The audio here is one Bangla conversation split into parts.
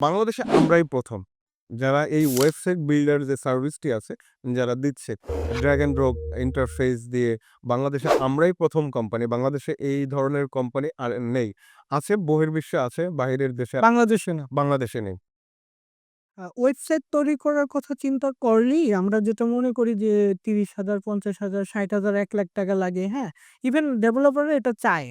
বাংলাদেশে আমরাই প্রথম। যারা এই ওয়েবসাইট বিল্ডার যে সার্ভিসটি আছে যারা দিচ্ছে ড্র্যাগ অ্যান্ড ড্রপ ইন্টারফেস দিয়ে বাংলাদেশে আমরাই প্রথম কোম্পানি বাংলাদেশে এই ধরনের কোম্পানি আর নেই। আছে বহির্বিশ্বে আছে বাইরের দেশে বাংলাদেশে না? বাংলাদেশে নেই। ওয়েবসাইট তৈরি করার কথা চিন্তা করলেই আমরা যেটা মনে করি যে তিরিশ হাজার পঞ্চাশ হাজার ষাট হাজার এক লাখ টাকা লাগে হ্যাঁ? ইভেন ডেভেলপাররা এটা চায়।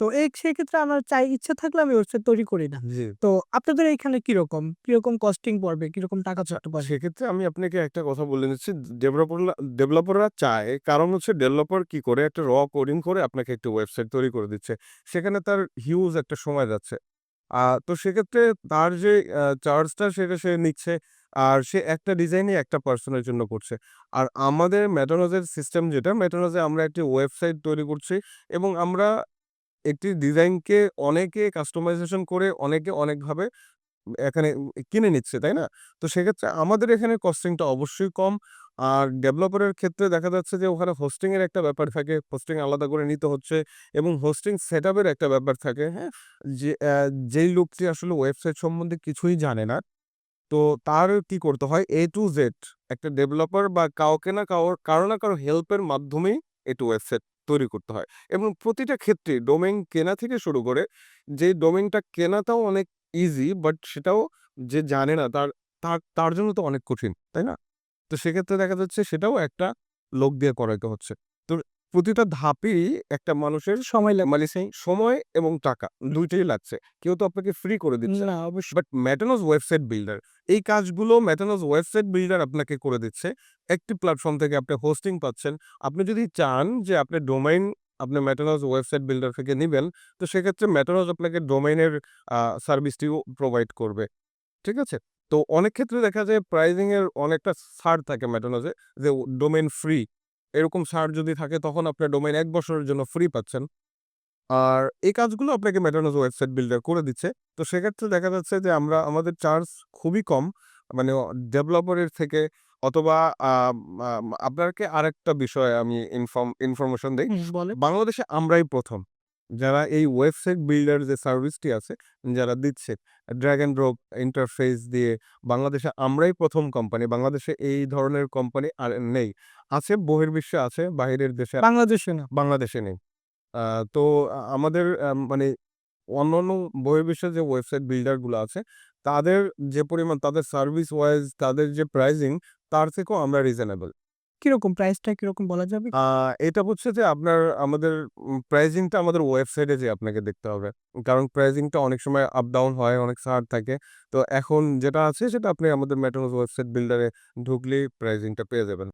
তো এই সেক্ষেত্রে আমার চাই ইচ্ছা থাকলে আমি ওয়েবসাইট তৈরি করি না। জি। তো আপনাদের এইখানে কীরকম? কীরকম কস্টিং পড়বে? কীরকম টাকা চড়তে পারবে সেক্ষেত্রে আমি আপনাকে একটা কথা বলে নিচ্ছি। ডেভেলপাররা ডেভেলপাররা চায় কারণ হচ্ছে ডেভেলপার কি করে? একটা র কোডিং করে আপনাকে একটা ওয়েবসাইট তৈরি করে দিচ্ছে। সেখানে তার হিউজ একটা সময় যাচ্ছে। তো সেক্ষেত্রে তার যে চার্জটা সেটা সে নিচ্ছে। আর সে একটা ডিজাইনই একটা পার্সনের জন্য করছে। আর আমাদের মেটানোজের সিস্টেম যেটা মেটানোজে আমরা একটি ওয়েবসাইট তৈরি করছি। এবং আমরা একটি ডিজাইনকে অনেকে কাস্টমাইজেশন করে অনেকে অনেকভাবে এখানে কিনে নিচ্ছে, তাই না? তো সেক্ষেত্রে আমাদের এখানে কস্টিংটা অবশ্যই কম। আর ডেভেলপারের ক্ষেত্রে দেখা যাচ্ছে যে ওখানে হোস্টিংয়ের একটা ব্যাপার থাকে। হোস্টিং আলাদা করে নিতে হচ্ছে এবং হোস্টিং এর একটা ব্যাপার থাকে, হ্যাঁ? যে যেই লোকটি আসলে ওয়েবসাইট সম্বন্ধে কিছুই জানে না, তো তার কি করতে হয় এ টু জেড একটা ডেভেলপার বা কাউকে না কারও না কারও হেল্পের মাধ্যমেই একটি ওয়েবসাইট তৈরি করতে হয় এবং প্রতিটা ক্ষেত্রে ডোমেন কেনা থেকে শুরু করে যে ডোমেনটা কেনাটাও অনেক ইজি বাট সেটাও যে জানে না তার তার তার জন্য তো অনেক কঠিন, তাই না? তো সেক্ষেত্রে দেখা যাচ্ছে সেটাও একটা লোক দিয়ে করাইতে হচ্ছে। প্রতিটা ধাপেই একটা মানুষের সময় লাগে মানে সেই সময় এবং টাকা ২ টাই লাগছে। কেউ তো আপনাকে ফ্রি করে দিচ্ছে না। অবশ্যই বাট মেটানোজ ওয়েবসাইট বিল্ডার এই কাজগুলো মেটানোজ ওয়েবসাইট বিল্ডার আপনাকে করে দিচ্ছে। একটি প্ল্যাটফর্ম থেকে আপনি হোস্টিং পাচ্ছেন। আপনি যদি চান যে আপনি ডোমেইন আপনি মেটানোজ ওয়েবসাইট বিল্ডার থেকে নিবেন, তো সেক্ষেত্রে মেটানোজ আপনাকে ডোমেইনের সার্ভিসটিও প্রোভাইড করবে। ঠিক আছে? তো অনেক ক্ষেত্রে দেখা যায় প্রাইজিংয়ের অনেকটা ছাড় থাকে মেটানোজে যে ডোমেইন ফ্রি। এরকম সার যদি থাকে তখন আপনার ডোমেইন এক বছরের জন্য ফ্রি পাচ্ছেন। আর এই কাজগুলো আপনাকে মেটানোজ ওয়েবসাইট বিল্ডার করে দিচ্ছে। তো সেক্ষেত্রে দেখা যাচ্ছে যে আমরা আমাদের চার্জ খুবই কম। মানে ডেভেলপারের থেকে অথবা আপনাকে আরেকটা বিষয়ে আমি ইনফর্ম ইনফরমেশন দিই বাংলাদেশে আমরাই প্রথম। যারা এই ওয়েবসাইট বিল্ডার যে সার্ভিসটি আছে, যারা দিচ্ছে ড্র্যাগ অ্যান্ড ড্রপ ইন্টারফেস দিয়ে বাংলাদেশে আমরাই প্রথম কোম্পানি। বাংলাদেশে এই ধরনের কোম্পানি আর নেই। আছে বহির্বিশ্বে আছে, বাহিরের দেশে বাংলাদেশে না বাংলাদেশে নেই। তো আমাদের মানে অন্যান্য বহির্বিশ্বের যে ওয়েবসাইট বিল্ডারগুলো আছে, তাদের যে পরিমাণ তাদের সার্ভিস ওয়াইজ তাদের যে প্রাইজিং তার থেকেও আমরা রিজনেবল। কীরকম প্রাইসটা কীরকম বলা যাবে? এটা হচ্ছে যে আপনার আমাদের প্রাইজিংটা আমাদের ওয়েবসাইটে যে আপনাকে দেখতে হবে। কারণ প্রাইজিংটা অনেক সময় আপ ডাউন হয়, অনেক ছাড় থাকে। তো এখন যেটা আছে সেটা আপনি আমাদের মেটানোজ ওয়েবসাইট বিল্ডারে ঢুকলেই প্রাইজিংটা পেয়ে যাবেন।